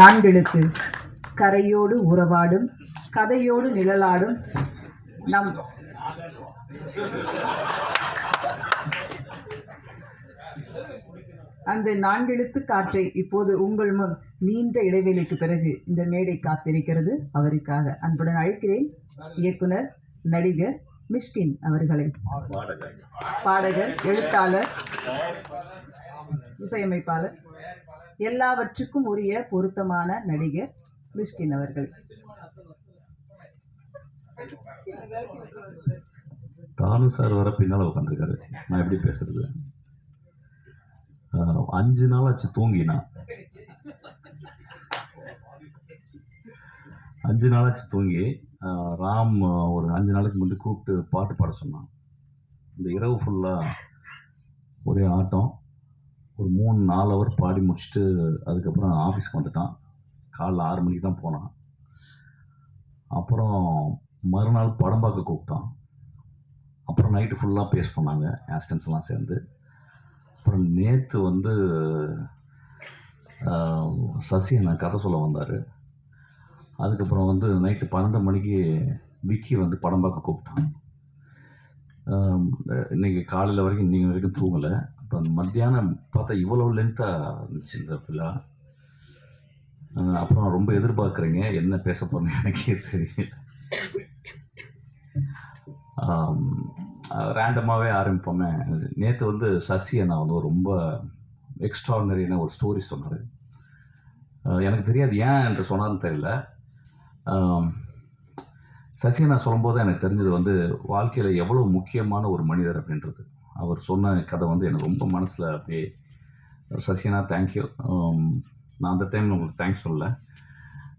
நான்கெழுத்து கரையோடு உறவாடும் கதையோடு நிழலாடும் நம் அந்த நான்கெழுத்து காற்றை இப்போது உங்கள் முன் நீண்ட இடைவேளைக்கு பிறகு இந்த மேடை காத்திருக்கிறது அவருக்காக. அன்புடன் அழைக்கிறேன் இயக்குனர் நடிகர் மிஷ்கின் அவர்களை. பாடகர் எழுத்தாளர் இசையமைப்பாளர். எல்லாவற்றுக்கும் உரிய பொருத்தமான நடிகர் மிஷ்கின் அவர்கள். தானு சார் வர பின்னால் உட்காந்துருக்காரு நான் எப்படி பேசுறது? அஞ்சு நாள் ஆச்சு தூங்கினா. அஞ்சு நாளாச்சு தூங்கி ராம் ஒரு அஞ்சு நாளைக்கு முன்னாடி கூப்பிட்டு பாட்டு பாட சொன்னான். இந்த இரவு ஃபுல்லாக ஒரே ஆட்டம். ஒரு மூணு நாலு ஹவர் பாடி முடிச்சுட்டு அதுக்கப்புறம் ஆஃபீஸ்க்கு வந்துட்டான். காலைல ஆறு மணிக்கு தான் போனான். அப்புறம் மறுநாள் படம் பார்க்க கூப்பிட்டான். அப்புறம் நைட்டு ஃபுல்லாக பேச சொன்னாங்க ஆஸ்டன்ஸ்லாம் சேர்ந்து. அப்புறம் நேற்று வந்து சசி என்ன கதை சொல்ல வந்தார். அதுக்கப்புறம் வந்து நைட்டு பன்னெண்டு மணிக்கு விக்கி வந்து படம் பார்க்க கூப்பிட்டான். இன்றைக்கி இன்னைக்கு காலையில் வரைக்கும் இன்னைக்கு வரைக்கும் தூங்கலை. இப்போ மத்தியானம் பார்த்தா இவ்வளோ லென்த்தாக இருந்துச்சு இந்த விழா. அப்புறம் ரொம்ப எதிர்பார்க்குறீங்க. என்ன பேச போகிறேன் எனக்கே தெரியல. ரேண்டமாகவே ஆரம்பிப்போமே. நேற்று வந்து சசி அண்ணா வந்து ரொம்ப எக்ஸ்ட்ரானரியான ஒரு ஸ்டோரி சொன்னார். எனக்கு தெரியாது ஏன் என்று சொன்னார்னு தெரியல. சசி அண்ணா சொல்லும்போது எனக்கு தெரிஞ்சது வந்து வாழ்க்கையில் எவ்வளோ முக்கியமான ஒரு மனிதர் அப்படின்றது. அவர் சொன்ன கதை வந்து எனக்கு ரொம்ப மனசில் அப்படியே சசியனா தேங்க்யூ um, நான் அந்த டைமில் உங்களுக்கு தேங்க்ஸ் சொல்லலை.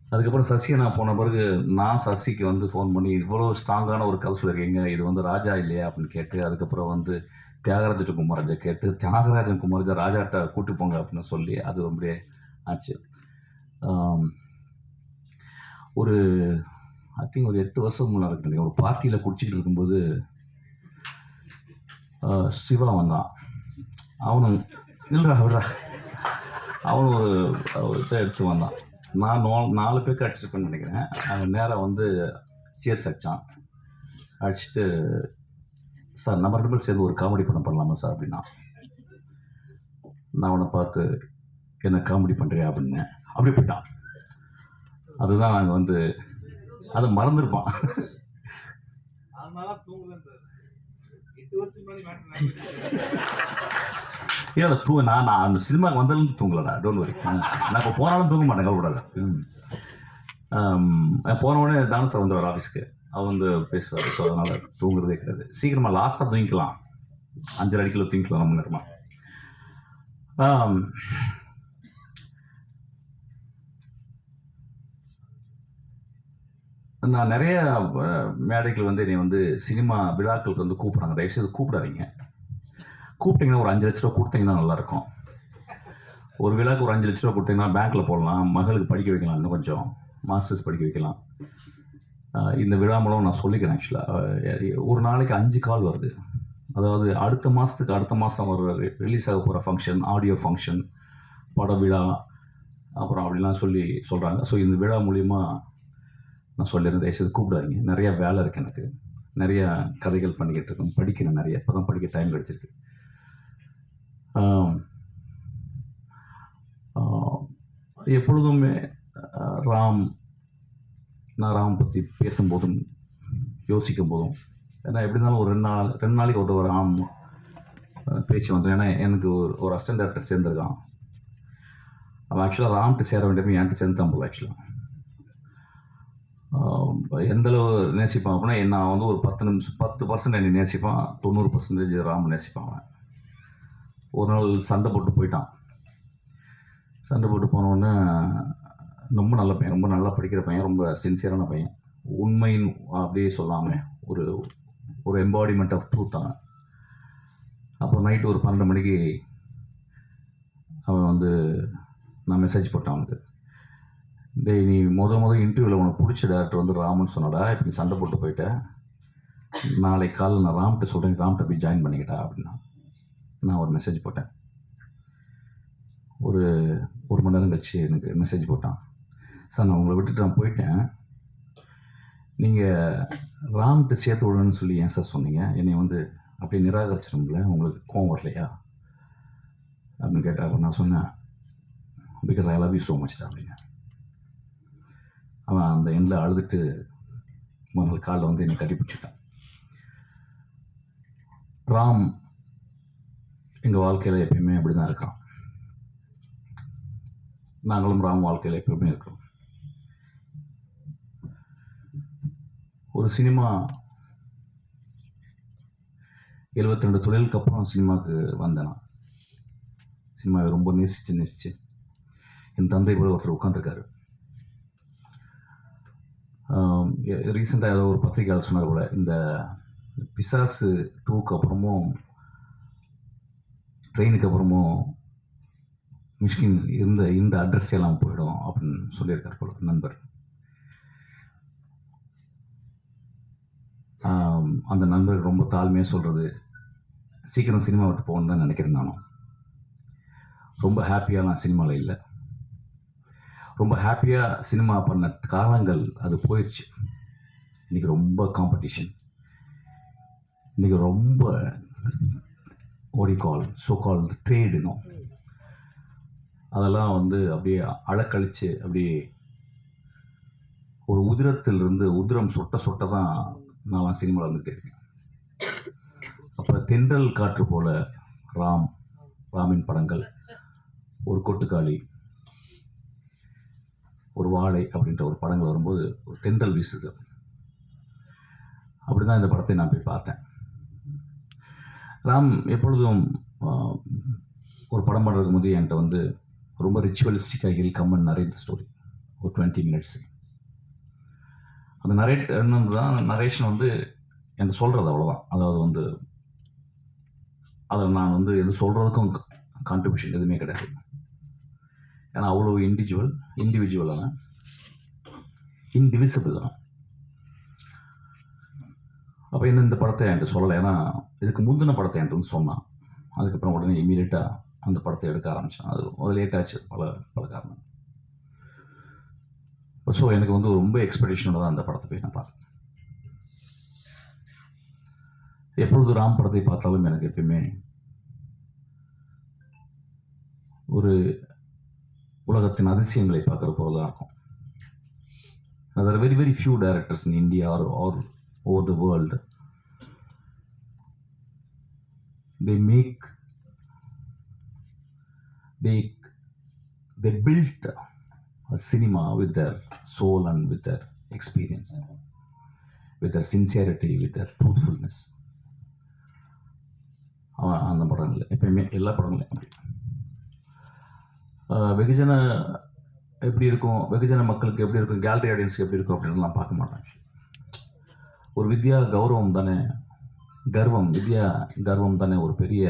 அதுக்கப்புறம் சசி நான் போன பிறகு நான் சசிக்கு வந்து ஃபோன் பண்ணி இவ்வளோ ஸ்ட்ராங்கான ஒரு கதை சொல்லியிருக்கீங்க. இது வந்து ராஜா இல்லையா? அப்படின்னு கேட்டு அதுக்கப்புறம் வந்து தியாகராஜன் குமாரஜா கேட்டு தியாகராஜன் குமாரஜா ராஜாட்ட கூட்டி போங்க அப்படின்னு சொல்லி அது அப்படியே ஆச்சு. Um, ஒரு ஐ திங்க் ஒரு எட்டு வருஷம் முன்னாடி இருக்கு ஒரு பார்ட்டியில் குடிச்சிக்கிட்டு இருக்கும்போது சிவா வந்தான் அவனும் இல்லைடா விடுறா அவனும் ஒரு இதை எடுத்து வந்தான் நான் நோ நாலு பேருக்கு அடிச்சிருப்பேன்னு நினைக்கிறேன் அவன் நேராக வந்து சேர்ஸ் அடித்தான் அடிச்சுட்டு சார் நம்ம ரெண்டு பேரும் சேர்ந்து ஒரு காமெடி படம் பண்ணலாமா சார் அப்படின்னா நான் அவனை பார்த்து என்ன காமெடி பண்ணுறியா அப்படின்னேன் அப்படி போயிட்டான் அதுதான் நாங்கள் வந்து அதை மறந்துருப்பான் அதனால தூங்கலன்றாரு எட்டு வருஷம் முன்னாடி மேட்டர் ஏன் தூ நான் நான் அந்த சினிமாக்கு வந்ததுலேருந்து தூங்கலடா டோன்ட் வரி நான் இப்போ போனாலும் தூங்க மாட்டேன் கவலைப்படாத. போன உடனே தானு சார் வந்துடுவார் ஆஃபீஸ்க்கு அவர் வந்து பேசுவார் ஸோ அதனால் தூங்குறதே கிடையாது. சீக்கிரமாக லாஸ்ட்டாக தூங்கிக்கலாம். அஞ்சரை அடிக்கில் தூங்கிக்கலாம் ரொம்ப நேரமாக நான் நிறைய மேடைகள் வந்து என்னை வந்து சினிமா விழாக்களுக்கு வந்து கூப்பிட்றாங்க. தயவுசெய்து கூப்பிடாதீங்க. கூப்பிட்டீங்கன்னா ஒரு அஞ்சு லட்ச ரூபா கொடுத்தீங்கன்னா நல்லாயிருக்கும். ஒரு விழாக்கு ஒரு அஞ்சு லட்ச ரூபா கொடுத்தீங்கன்னா பேங்க்கில் போடலாம். மகளுக்கு படிக்க வைக்கலாம் இன்னும் கொஞ்சம். மாஸ்டர்ஸ் படிக்க வைக்கலாம். இந்த விழா மூலம் நான் சொல்லிக்கிறேன் ஆக்சுவலாக ஒரு நாளைக்கு அஞ்சு கால் வருது. அதாவது அடுத்த மாதத்துக்கு அடுத்த மாதம் வர ரிலீஸ் ஆக போகிற ஃபங்க்ஷன் ஆடியோ ஃபங்க்ஷன் பட விழா அப்புறம் அப்படிலாம் சொல்லி சொல்கிறாங்க ஸோ இந்த விழா மூலிமா நான் சொல்லியிருந்தேன் தயவுசெய்து கூப்பிடாதீங்க. நிறைய வேலை இருக்குது எனக்கு. நிறைய கதைகள் பண்ணிக்கிட்டு இருக்கேன் படிக்கிறேன் நிறைய. இப்போ தான் படிக்க டைம் கிடச்சிருக்கு. எப்பொழுதுமே ராம் நான் ராம் பற்றி பேசும்போதும் யோசிக்கும் போதும் ஏன்னா எப்படி இருந்தாலும் ஒரு ரெண்டு நாள் ரெண்டு நாளைக்கு ஒரு தடவை ராம் பேச்சு வந்துடும் ஏன்னா எனக்கு ஒரு ஒரு அசிஸ்டன்ட் டேரக்டர் சேர்ந்துருக்கான். அவன் ஆக்சுவலாக ராம்கிட்ட சேர வேண்டியது என்கிட்ட சேர்ந்துட்டான் போல ஆக்சுவலாக எந்த அளவு நேசிப்பான் அப்படின்னா என்ன வந்து ஒரு பத்து நிமிஷம் பத்து பர்சன்ட் என்னை நேசிப்பான் தொண்ணூறு பர்சன்டேஜ் ராம் நேசிப்பான் அவன். ஒரு நாள் சண்டை போட்டு போயிட்டான். சண்டை போட்டு போனோடனே ரொம்ப நல்ல பையன் ரொம்ப நல்லா படிக்கிற பையன் ரொம்ப சின்சியரான பையன். உண்மைன்னு அப்படியே சொல்லாமே ஒரு ஒரு எம்பாடிமெண்ட் ஆஃப் ட்ரூத் அவன். அப்போ நைட்டு ஒரு பன்னெண்டு மணிக்கு அவன் வந்து நான் மெசேஜ் போட்டேன் அவனுக்கு. டேய் நீ முத முத இன்டர்வியூவில் உனக்கு பிடிச்ச டேரக்டர் வந்து ராமன் சொன்னடா இப்போ நீ சண்டை போட்டு போயிட்டேன் நாளைக்கு காலையில் நான் ராம்கிட்ட சொல்கிறேன் ராம்கிட்ட போய் ஜாயின் பண்ணிக்கிட்டா அப்படின்னா. நான் ஒரு மெசேஜ் போட்டேன். ஒரு ஒரு மணி நேரம் கழிச்சு எனக்கு மெசேஜ் போட்டான். சார் நான் உங்களை விட்டுட்டு நான் போயிட்டேன். நீங்கள் ராம்கிட்ட சேர்த்து விடணும்னு சொல்லி ஏன் சார் சொன்னீங்க? என்னை வந்து அப்படியே நிராகரிச்சிடும்ல உங்களுக்கு கோவம் வரலையா? அப்படின்னு கேட்டால் நான் சொன்னேன் because I love you so much அப்படின்னு. அவன் அந்த எண்ணில் அழுதுட்டு முதல் காலில் வந்து என்னை கட்டிப்பிடிச்சிட்டான் ராம் எங்கள் வாழ்க்கையில் எப்பயுமே அப்படி தான் இருக்கான். நாங்களும் ராம் வாழ்க்கையில் எப்பயுமே இருக்கிறோம். ஒரு சினிமா எழுபத்தி ரெண்டு தொழிலுக்கு அப்புறம் சினிமாவுக்கு வந்தேன் நான். சினிமாவை ரொம்ப நேசித்து நேசித்து என் தந்தை கூட ஒருத்தர் உட்காந்துருக்காரு ரீசெண்டாக ஏதோ ஒரு பத்திரிகையாளர் சொன்னார் கூட இந்த பிசாசு டூக்கு அப்புறமும் ட்ரெயினுக்கு அப்புறமும் மிஷின் இருந்த இந்த அட்ரஸ் எல்லாம் போயிடும் அப்படின்னு சொல்லியிருக்கார் போல நண்பர். அந்த நண்பர் ரொம்ப தாழ்மையாக சொல்கிறது சீக்கிரம் சினிமா விட்டு போகணுன்னு தான் நினைக்கிறேன் நானும். ரொம்ப ஹாப்பியாக நான் சினிமாவில் இல்லை. ரொம்ப ஹாப்பியாக சினிமா பண்ண காலங்கள் அது போயிடுச்சு இன்றைக்கி ரொம்ப காம்படிஷன் இன்றைக்கி ரொம்ப ஓடி கால் ஸோ கால் ட்ரேடுனும் அதெல்லாம் வந்து அப்படியே அழக்கழித்து அப்படியே ஒரு உதிரத்திலிருந்து உதிரம் சொட்ட சொட்ட தான் நான் சினிமாவில் வந்துட்டே இருக்கேன் அப்போ தென்றல் காற்று போல ராம் ராமின் படங்கள் ஒரு கொட்டுக்காளி ஒரு வாழை அப்படின்ற ஒரு படங்கள் வரும்போது ஒரு தென்றல் வீசுது. அப்படி தான் இந்த படத்தை நான் போய் பார்த்தேன். ராம் எப்பொழுதும் ஒரு படம் பண்ணுறதுக்கு போது என்கிட்ட வந்து ரொம்ப ரிச்சுவலிஸ்டிக்காக he'll come and narrate story ஒரு டுவெண்ட்டி மினிட்ஸ் அந்த நரேட் தான் நரேஷன் வந்து எனக்கு சொல்கிறது அவ்வளோதான் அதாவது வந்து அதில் நான் வந்து எது சொல்கிறதுக்கும் கான்ட்ரிபியூஷன் எதுவுமே கிடையாது. ஏன்னா அவ்வளோ இண்டிவிஜுவல் இண்டிவிஜுவலான இன்டிவிசிபிள் தான் அப்போ என்ன இந்த படத்தை என்கிட்ட சொல்லலை? ஏன்னா இதுக்கு முந்தின படத்தை என்கிட்ட சொன்னான். அதுக்கப்புறம் உடனே இமீடியட்டாக அந்த படத்தை எடுக்க ஆரம்பித்தான் அது அது லேட் ஆச்சு பல பல காரணம் ஸோ எனக்கு வந்து ரொம்ப எக்ஸ்பெக்டேஷனோட தான் அந்த படத்தை போய் நான் பார்த்தேன். எப்பொழுது ராம் படத்தை பார்த்தாலும் எனக்கு எப்பயுமே ஒரு உலகத்தின் அதிசயங்களை பார்க்குற போல தான் இருக்கும் there are very very few directors in India or, or over the world they make they they built a cinema with their soul and with their experience with their sincerity with their truthfulness அவன் அந்த படங்கள் எப்பயுமே எல்லா படங்களையும் அப்படி ஆஹ் வெகுஜன எப்படி இருக்கும்? வெகுஜன மக்களுக்கு எப்படி இருக்கும்? கேலரி ஆடியன்ஸ் எப்படி இருக்கும் அப்படின்னு நான் பார்க்க மாட்டேன் ஒரு வித்யா கௌரவம் தானே? கர்வம் வித்யா கர்வம் தானே ஒரு பெரிய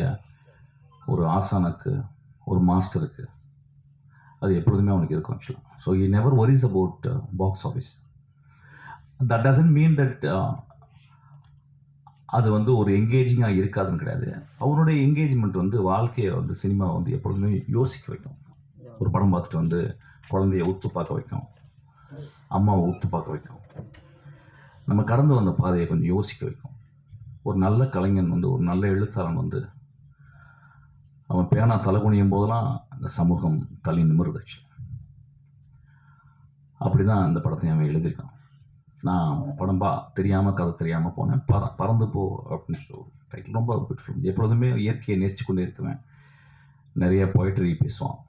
ஒரு ஆசானுக்கு ஒரு மாஸ்டருக்கு அது எப்பொழுதுமே அவனுக்கு இருக்கும் ஆக்சுவலாக so he never worries about box office that doesn't mean that அது வந்து ஒரு எங்கேஜிங்காக இருக்காதுன்னு கிடையாது. அவனுடைய என்கேஜ்மெண்ட் வந்து வாழ்க்கையை வந்து சினிமா வந்து எப்பொழுதுமே யோசிக்க வைக்கும். ஒரு படம் பார்த்துட்டு வந்து குழந்தைய உத்து பார்க்க வைக்கும். அம்மாவை உத்து பார்க்க வைக்கும். நம்ம கடந்து வந்த பாதையை கொஞ்சம் யோசிக்க வைக்கும். ஒரு நல்ல கலைஞன் வந்து ஒரு நல்ல எழுத்தாளன் வந்து அவன் பேனா தலை குனியும் போதெல்லாம் அந்த சமூகம் தலை நிமிர்ந்துச்சு. அப்படி தான் அந்த படத்தை அவன் எழுதியிருக்கான். நான் படம் பா தெரியாமல் கதை தெரியாமல் போனேன். பற பறந்து போ அப்படின்னு சொல்லி டைட்டில் ரொம்ப பிடிச்சிருந்தது எப்பொழுதுமே இயற்கையை நேசித்து கொண்டே இருக்குவேன். நிறைய பொய்ட்ரி பேசுவான்.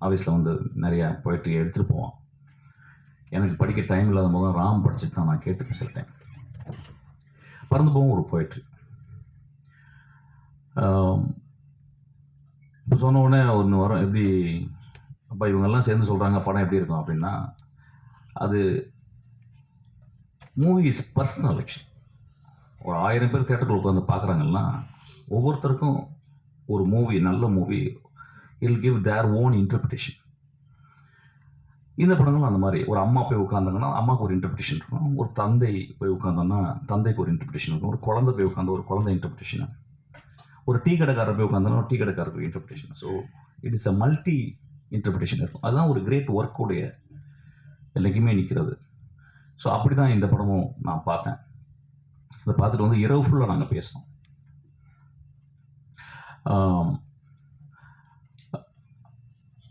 ஆஃபீஸில் வந்து நிறையா போய்ட்டு எடுத்துகிட்டு போவான் எனக்கு படிக்க டைம் இல்லாத போது ராம் படிச்சுட்டு தான் நான் கேட்டுப்பேன் சில டைம் பறந்து போகும் ஒரு போய்ட்ரி இப்போ சொன்ன உடனே ஒன்று வரும் எப்படி அப்போ இவங்கெல்லாம் சேர்ந்து சொல்கிறாங்க படம் எப்படி இருக்கும் அப்படின்னா அது மூவி இஸ் பர்சனல் ஆக்ஷன் ஒரு ஆயிரம் பேர் தேட்டரில் உட்காந்து பார்க்குறாங்கன்னா ஒவ்வொருத்தருக்கும் ஒரு மூவி நல்ல movie will give their own interpretation இந்த படங்களும் அந்த மாதிரி. ஒரு அம்மா போய் உட்காந்தாங்கன்னா அம்மாவுக்கு ஒரு இன்டர்பிரிட்டேஷன் இருக்கும். ஒரு தந்தை போய் உட்காந்தோன்னா தந்தைக்கு ஒரு இன்டர்பிரிட்டேஷன் இருக்கும். ஒரு குழந்தை போய் உட்காந்து ஒரு குழந்தை இன்டர்பிரிட்டேஷன் ஒரு டீ கடைக்காரர் போய் உட்காந்தோன்னா ஒரு tea கடைக்காரருக்கு interpretation so it is a multi interpretation இருக்கும். அதுதான் ஒரு கிரேட் ஒர்க்குடைய எல்லைக்குமே நிற்கிறது ஸோ அப்படி தான் இந்த படமும் நான் பார்த்தேன். இதை பார்த்துட்டு வந்து இரவு ஃபுல்லாக நாங்கள் பேசினோம்.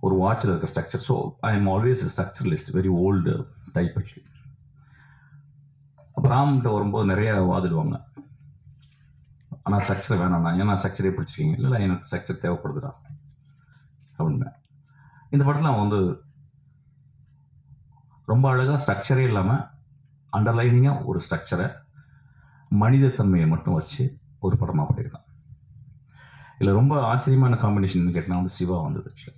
ஒரு வாட்சில் இருக்க structure so I am always structuralist very old type actually அப்போ ராம்கிட்ட வரும்போது நிறைய வாதிடுவாங்க. ஆனால் ஸ்ட்ரக்சர் வேணாண்ணா ஏன்னா ஸ்ட்ரக்சரே பிடிச்சிருக்கீங்க. இல்லை எனக்கு ஸ்ட்ரக்சர் தேவைப்படுதுடா. அப்படின்னு இந்த படத்தில் அவன் வந்து ரொம்ப அழகாக ஸ்ட்ரக்சரே இல்லாமல் அண்டர்லைனிங்காக ஒரு ஸ்ட்ரக்சரை மனிதத்தன்மையை மட்டும் வச்சு ஒரு படமாக பண்ணியிருக்கான். இதில் ரொம்ப ஆச்சரியமான காம்பினேஷன் கேட்டால் வந்து சிவா வந்தது ஆக்சுவலி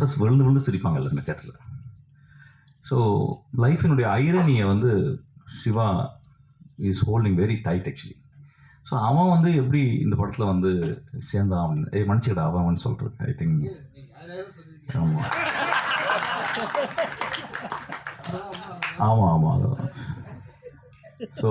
புத்தஸ் விழுந்து விழுந்து சிரிப்பாங்க எல்லாருமே தேட்டரில் ஸோ லைஃபினுடைய ஐரனியை வந்து Siva is holding very tight actually so அவன் வந்து எப்படி இந்த படத்தில் வந்து சேர்ந்தான் அப்படின்னு ஏய் மன்னிச்சுக்கடா அவன் சொல்கிறது ஐ திங்க் ஆமாம் ஆமாம் ஆமாம் ஸோ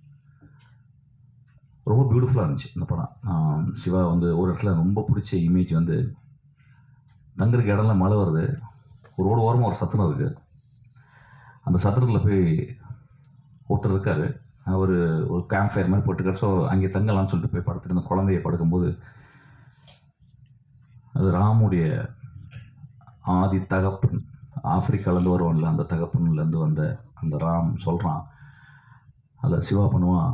ரொம்ப பியூட்டிஃபுல்லாக இருந்துச்சு இந்த படம். சிவா வந்து ஒரு இடத்துல ரொம்ப பிடிச்ச இமேஜ் வந்து தங்குறதுக்கு இடம்லாம் மழை வருது. ஒரு ரோடு ஓரமாக ஒரு சத்திரம் இருக்குது அந்த சத்திரத்தில் போய் ஒருத்தர் இருக்காரு. அவர் ஒரு கேம்ப் ஃபயர் மாதிரி போட்டுக்கார். ஸோ அங்கே தங்கலாம்னு சொல்லிட்டு போய் படுத்துட்டு இந்த குழந்தைய படுக்கும்போது அது ராமுடைய ஆதி தகப்பன் ஆப்பிரிக்காலேருந்து வருவான்ல அந்த தகப்பன்லேருந்து வந்த அந்த ராம் சொல்கிறான் அதில் சிவா பண்ணுவான்.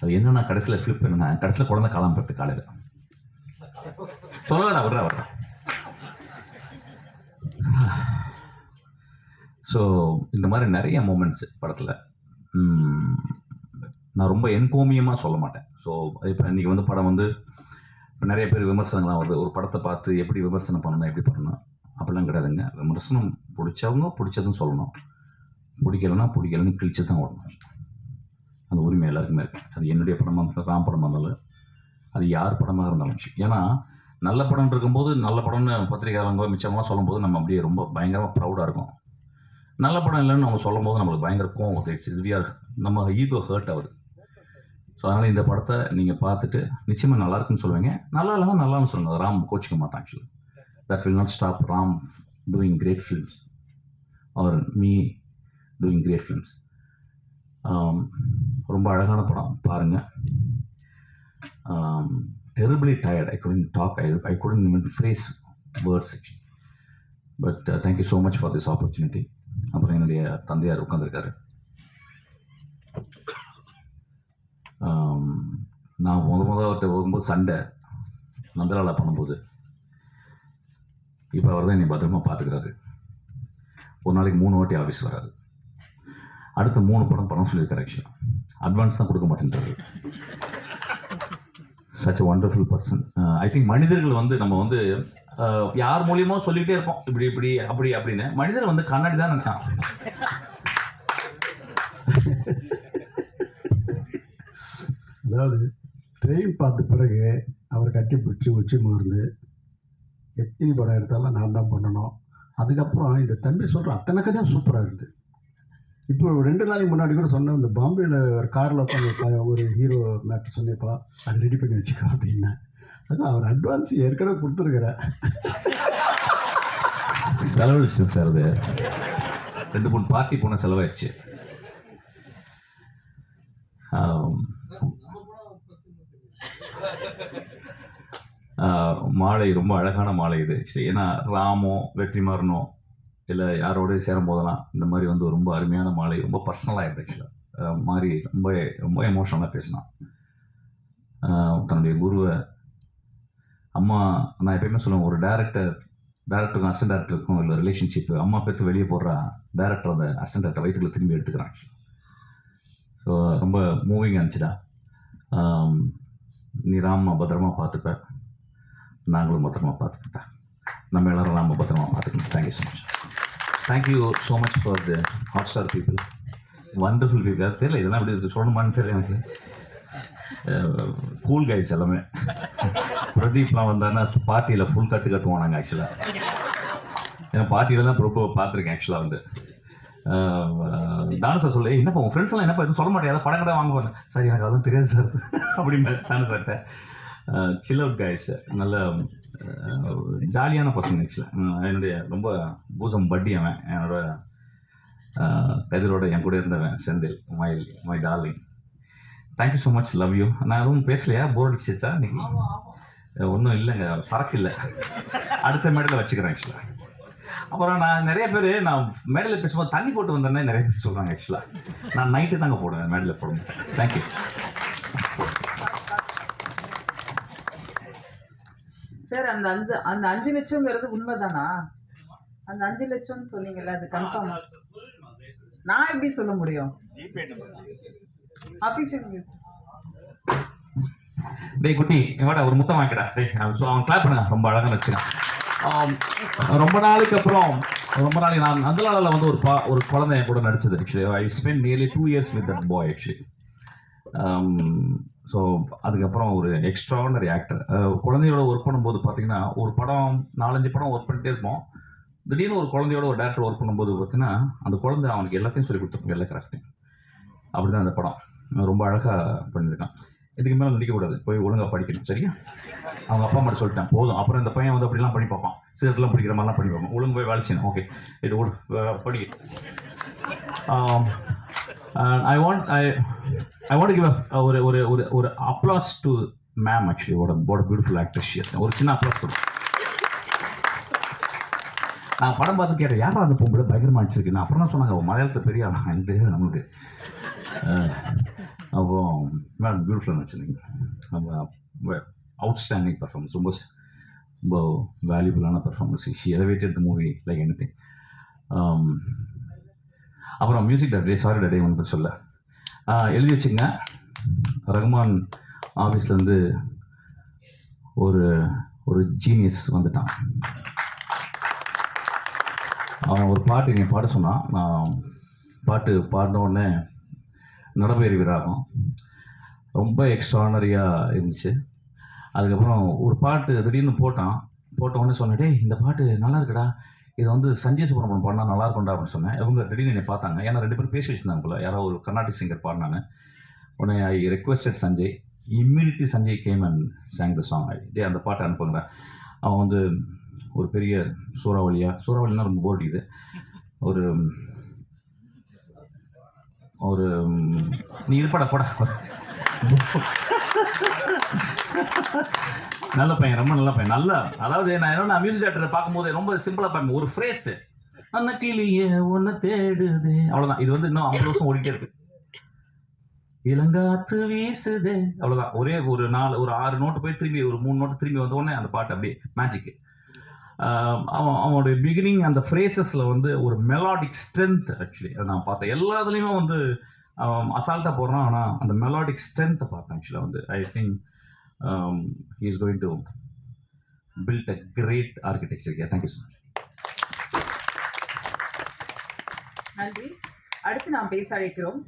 அது என்னன்னா கடைசியில் ஃபிளிப் என்னன்னா கடைசியில் குழந்தை காலம் பெற்று காலையில். சொல்லடா விட்றா விட்றா. ஸோ இந்த மாதிரி நிறைய மூமெண்ட்ஸ் படத்தில். நான் ரொம்ப என்கோமியமாக சொல்ல மாட்டேன். ஸோ இப்போ இன்றைக்கி வந்து படம் வந்து இப்போ நிறைய பேர் விமர்சனங்கள்லாம் வருது. ஒரு படத்தை பார்த்து எப்படி விமர்சனம் பண்ணணும் எப்படி பண்ணணும் அப்படிலாம் கிடையாதுங்க. விமர்சனம் பிடிச்சவங்க பிடிச்சதுன்னு சொல்லணும். பிடிக்கலன்னா பிடிக்கலன்னு கிழிச்சு தான் ஓடணும். அந்த உரிமை எல்லாருக்குமே இருக்குது அது என்னுடைய படமாக இருந்தாலும் ராம் படமாக இருந்தாலும் அது யார் படமாக இருந்தாலும் சரி. ஏன்னா நல்ல படம் இருக்கும்போது நல்ல படம்னு பத்திரிகையாளங்க மிச்சமாக சொல்லும்போது நம்ம அப்படியே ரொம்ப பயங்கரமாக ப்ரௌடாக இருக்கும். நல்ல படம் இல்லைன்னு அவங்க சொல்லும்போது நம்மளுக்கு பயங்கர கோவம் வருது. இதுவியாக நம்ம ஈகோ ஹர்ட் ஆகுது. ஸோ அதனால் இந்த படத்தை நீங்கள் பார்த்துட்டு நிச்சயமாக நல்லா இருக்குன்னு சொல்லுவீங்க. நல்லா இல்லைன்னா நல்லான்னு சொல்லுங்கள் ராம் கோச்சிக்க மாட்டான் actually that will not stop Ram doing great films our me doing great films ரொம்ப அழகான படம். பாருங்கள் terribly tired I couldn't talk I I couldn't even phrase words but thank you so much for this opportunity அப்புறம் என்னுடைய தந்தையார் உட்காந்துருக்காரு நான் முத முத அவர்கிட்ட போகும்போது சண்டை. நந்தலாலா பண்ணும்போது. இப்போ அவர் தான் என்னை பத்திரமா பார்த்துக்கிறாரு. ஒரு நாளைக்கு மூணு வாட்டி ஆஃபீஸ் வராரு. அடுத்த மூணு படம் படம் சொல்லியிருக்காரு ஆக்சுவலாக அட்வான்ஸ் தான் கொடுக்க மாட்டேன்றாரு. Such wonderful person I think மனிதர்கள் வந்து நம்ம வந்து uh, யார் மூலியமோ சொல்லிகிட்டே இருப்போம் இப்படி இப்படி அப்படி அப்படின்னு. மனிதர் வந்து கண்ணாடி தான் நினைக்கான் அதாவது ட்ரெயின் பார்த்த பிறகு அவர் கட்டி பிடிச்சி உச்சி முகர்ந்து எத்தனை படம் எடுத்தாலும் நான் தான் பண்ணணும். அதுக்கப்புறம் இந்த தம்பி சொல்கிற அத்தனை கதையும் சூப்பராக இருக்குது இப்போ ரெண்டு நாளைக்கு முன்னாடி கூட சொன்னேன் இந்த பாம்பேயில் ஒரு காரில் உட்காந்து ஒரு ஹீரோ மேட்ரு சொன்னேப்பா அது ரெடி பண்ணி வச்சுக்கோ அப்படின்னேன் அதான் அவர் அட்வான்ஸ் ஏற்கனவே கொடுத்துருக்குறேன் செலவழிச்சு சார் அது. ரெண்டு மூணு பார்ட்டி போன செலவாயிடுச்சு. மாலை ரொம்ப அழகான மாலை இது. ஏன்னா ராமோ வெற்றிமாறனோ இல்லை யாரோடய சேரும் போதெல்லாம் இந்த மாதிரி வந்து ரொம்ப அருமையான மாலை ரொம்ப பர்சனலாக இருந்துச்சு. ஆக்சுவலாக மாதிரி ரொம்ப ரொம்ப எமோஷனலாக பேசினான். தன்னுடைய குருவை. அம்மா நான் எப்பயுமே சொல்லுவேன் ஒரு டேரக்டர் டேரக்டருக்கும் அசிஸ்டன்ட் டேரக்டருக்கும் இல்லை ரிலேஷன்ஷிப் அம்மா பேத்து வெளியே போடுறா டேரக்டர் அந்த அசிஸ்டன்ட் டேரக்டர் வயிற்றுல திரும்பி எடுத்துக்கிறான் ஸோ ரொம்ப மூவிங் ஆச்சுடா. நீ ராமா பத்திரமா பார்த்துப்ப. நாங்களும் பத்திரமா பார்த்துக்கிட்டா நம்ம எல்லாரும் ராம பத்திரமா பார்த்துக்கணும். Thank you so much thank you so much for the Hotstar people wonderful people தெரியல இதெல்லாம் எப்படி சொல்லணுமான்னு தெரியல எனக்கு. Uh, கூல் கைஸ் எல்லாமே. பிரதீப்லாம் வந்தாருன்னா பார்ட்டியில் ஃபுல் கட்டு கட்டுவோம் நாங்கள் ஆக்சுவலாக ஏன்னா பார்ட்டியில தான் ரொம்ப பார்த்துருக்கேன் ஆக்சுவலாக வந்து. Uh, தானு சார் சொல்லி என்னப்பா உங்கள் ஃப்ரெண்ட்ஸ் எல்லாம் என்னப்பா எதுவும் சொல்ல மாட்டேன் படம் கடை வாங்குவேன். சார் எனக்கு அதுவும் தெரியாது சார் அப்படின்னு டான்ஸ் சார்ட்ட சில் அவுட் கைஸ் நல்ல ஜாலியான பர்சன் ஆக்சுவலாக என்னுடைய ரொம்ப பூசம் பட்டி அவன். என்னோட கதிரோட என் கூட இருந்தவன் Senthil my my darling thank you so much love you நான் எதுவும் பேசலையா? போர் அடிச்சிச்சா இன்னைக்கு ஒன்றும் இல்லைங்க சரக்கு இல்லை. அடுத்த மேடையில் வச்சுக்கிறேன் ஆக்சுவலாக அப்புறம் நான் நிறைய பேர் நான் மேடையில் பேசும்போது தண்ணி போட்டு வந்தேன்னே நிறைய பேர் சொல்கிறாங்க ஆக்சுவலாக நான் நைட்டு தாங்க போடுவேன் மேடையில் போடுவேன் தேங்க்யூ சார் அந்த அஞ்சு அந்த அஞ்சு லட்சம்ங்கிறது உண்மைதானா? அந்த அஞ்சு லட்சம்னு சொன்னீங்கல்ல அது கன்ஃபார்ம் நான் எப்படி சொல்ல முடியும்? அபிஷேக் டேய் குட்டி இங்க ஒரு முத்தம் வாங்கிடா டேய் அவன் அவன் கிளாப் பண்ணுங்க ரொம்ப அழகா வச்சுக்கான் ரொம்ப நாளைக்கு அப்புறம் ரொம்ப நாளைக்கு நான் நந்தலாலில் வந்து ஒரு பா ஒரு குழந்தை என் கூட நடிச்சது actually I spend nearly two years with that boy actually so அதுக்கப்புறம் ஒரு எக்ஸ்ட்ரானரி ஆக்டர் குழந்தையோட ஒர்க் பண்ணும்போது பார்த்தீங்கன்னா ஒரு படம் நாலஞ்சு படம் ஒர்க் பண்ணிட்டே இருப்போம். திடீர்னு ஒரு குழந்தையோட ஒரு டேரக்டர் ஒர்க் பண்ணும்போது பார்த்தீங்கன்னா அந்த குழந்தை அவனுக்கு எல்லாத்தையும் சொல்லி கொடுத்துருக்கும் எல்லா கிராஃப்டையும் அப்படிதான் அந்த படம். ரொம்ப அழகாக பண்ணியிருக்கான். இதுக்கு மேலே நடிக்கக்கூடாது போய் ஒழுங்காக படிக்கணும் சரியா? அவங்க அப்பா அம்மா சொல்லிட்டேன் போதும். அப்புறம் இந்த பையன் வந்து அப்படிலாம் பண்ணி பார்ப்பான். சிகரெட்லாம் பிடிக்கிற மாதிரிலாம் பண்ணி பார்ப்பான். ஒழுங்கு போய் வேலை செய்யணும். ஓகே இது படி I want I I want give ஒரு ஒரு ஒரு ஒரு அப்ளாஸ் டு மேம் ஆக்சுவலி ஒரு பியூட்டிஃபுல் ஆக்ட்ரஸ் ஒரு சின்ன அப்ளாஸ் கொடுக்கும் நான் படம் பார்த்து கேட்டேன் யாரா அந்த பொம்பளை? பயங்கரமாக நடிச்சிருக்கு நான் அப்புறம் தான் சொன்னாங்க மலையாளத்தை பெரிய ஆளா? எனக்கு நம்மளுக்கு? அப்புறம் அப்போ மேடம் பியூட்டிஃபுல்லாக நினச்சிருந்தீங்க நம்ம அவுட்ஸ்டாண்டிங் பர்ஃபார்மன்ஸ் ரொம்ப ரொம்ப வேல்யூபுளான performance she elevated the movie like anything அப்புறம் மியூசிக் டே சாரி டே ஒன்று சொல்ல எழுதி வச்சுங்க ரகுமான் ஆஃபீஸ்லேருந்து ஒரு ஒரு ஜீனியஸ் வந்துட்டான். அவன் ஒரு பாட்டு என்னை பாட சொன்னான். நான் பாட்டு பாடின உடனே நடப்பேறி விராகம். ரொம்ப எக்ஸ்ட்ரானரியாக இருந்துச்சு. அதுக்கப்புறம் ஒரு பாட்டு திடீர்னு போட்டான். போட்ட உடனே சொன்னேன் டேய் இந்த பாட்டு நல்லா இருக்குடா. இது வந்து சஞ்சய் சுப்ரமணியம் பாடினா நல்லா இருக்கும்டா அப்படின்னு சொன்னேன். இவங்க திடீர்னு என்னை பார்த்தாங்க. ஏன்னா ரெண்டு பேரும் பேசி வச்சிருந்தாங்க போல. யாரோ ஒரு கர்நாடிக் சிங்கர் பாடினாங்க. உடனே I requested Sanjay. Immunity Sanjay came and sang the song டே அந்த பாட்டை அனுப்புங்க அவன் வந்து ஒரு பெரிய சூறாவளியா சூறாவளினா ரொம்ப போர் அடிக்குது ஒரு ஒரு நீ இருப்படா போடா. நல்ல பையன் ரொம்ப நல்ல பையன். நல்ல அதாவது நான் என்னோட மியூசிக் டேரக்டர் பார்க்கும்போது ரொம்ப சிம்பிளா பாருங்க ஒரு ஃப்ரேஸ் அந்த கிளியே உன்னை தேடுது. அவ்வளவுதான். இது வந்து இன்னும் ஐம்பது வருஷம் ஓடிட்டே இருக்கு. இளங்காத்து வீசுதே. அவ்வளவுதான். ஒரே ஒரு நாலு ஒரு ஆறு நோட்டு போய் திரும்பி ஒரு மூணு நோட்டு திரும்பி வந்த உடனே அந்த பாட்டு அப்படியே மேஜிக் அவன் அவனுடைய பிகினிங் அந்த ஃப்ரேசஸில் வந்து ஒரு மெலாடிக் ஸ்ட்ரென்த் ஆக்சுவலி நான் பார்த்தேன். எல்லாத்துலேயுமே வந்து அசால்ட்டாக போடுறான் ஆனால் அந்த மெலாடிக் ஸ்ட்ரென்த்தை பார்த்தேன் ஆக்சுவலாக வந்து I think he is going to build a great architecture thank you so much நன்றி. அடுத்து நாம் பேச அழைக்கிறோம்.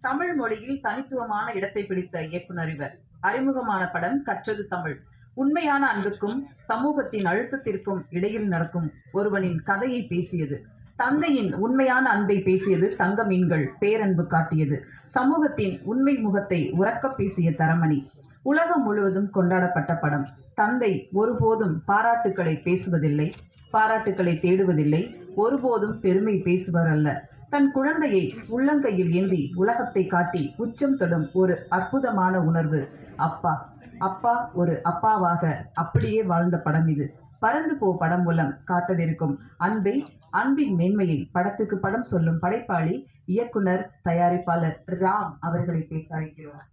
தமிழ் மொழியில் தனித்துவமான இடத்தை பிடித்த இயக்குனர் இவர். அறிமுகமான படம் கற்றது தமிழ். உண்மையான அன்புக்கும் சமூகத்தின் அழுத்தத்திற்கும் இடையில் நடக்கும் ஒருவனின் கதையை பேசியது. தந்தையின் உண்மையான அன்பை பேசியது தங்க மீன்கள் பேரன்பு காட்டியது. சமூகத்தின் உண்மை முகத்தை உறக்க பேசிய தரமணி. உலகம் முழுவதும் கொண்டாடப்பட்ட படம். தந்தை ஒருபோதும் பாராட்டுக்களை பேசுவதில்லை பாராட்டுக்களை தேடுவதில்லை ஒருபோதும் பெருமை பேசுவர் அல்ல தன் குழந்தையை உள்ளங்கையில் ஏந்தி உலகத்தை காட்டி உச்சம் தொடும் ஒரு அற்புதமான உணர்வு. அப்பா அப்பா ஒரு அப்பாவாக அப்படியே வாழ்ந்த படம் இது. பறந்து போ படம் மூலம் காட்டவிருக்கும் அன்பை அன்பின் மேன்மையை படத்துக்கு படம் சொல்லும் படைப்பாளி இயக்குனர் தயாரிப்பாளர் ராம் அவர்களை பேச அழைக்கிறோம்.